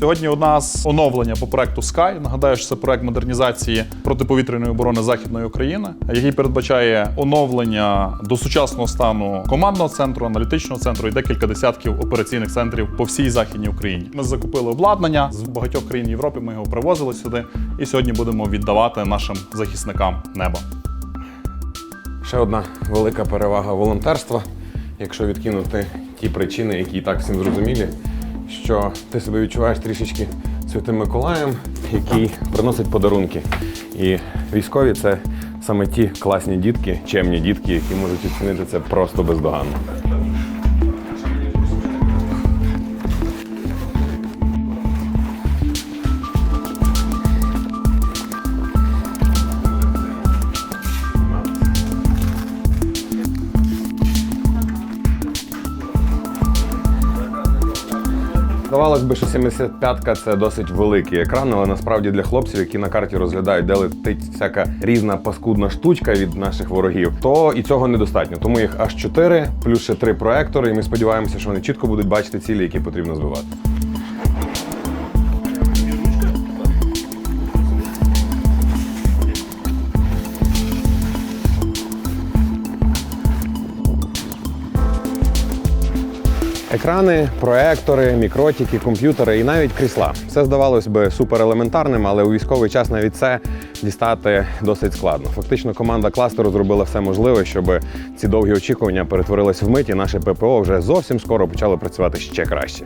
Сьогодні у нас оновлення по проекту Sky. Нагадаю, що це проект модернізації протиповітряної оборони Західної України, який передбачає оновлення до сучасного стану командного центру, аналітичного центру і декілька десятків операційних центрів по всій західній Україні. Ми закупили обладнання з багатьох країн Європи. Ми його привозили сюди, і сьогодні будемо віддавати нашим захисникам неба. Ще одна велика перевага волонтерства, якщо відкинути ті причини, які і так всім зрозумілі, що ти себе відчуваєш трішечки святим Миколаєм, який приносить подарунки. І військові це саме ті класні дітки, чемні дітки, які можуть оцінити це просто бездоганно. Здавалось би, що 75-ка це досить великий екран, але насправді для хлопців, які на карті розглядають, де летить всяка різна паскудна штучка від наших ворогів, то і цього недостатньо. Тому їх аж 4, плюс ще 3 проектори, і ми сподіваємося, що вони чітко будуть бачити цілі, які потрібно збивати. Екрани, проектори, мікротіки, комп'ютери і навіть крісла. Все здавалось би суперелементарним, але у військовий час навіть це дістати досить складно. Фактично, команда кластеру зробила все можливе, щоб ці довгі очікування перетворились в мить, і наше ППО вже зовсім скоро почало працювати ще краще.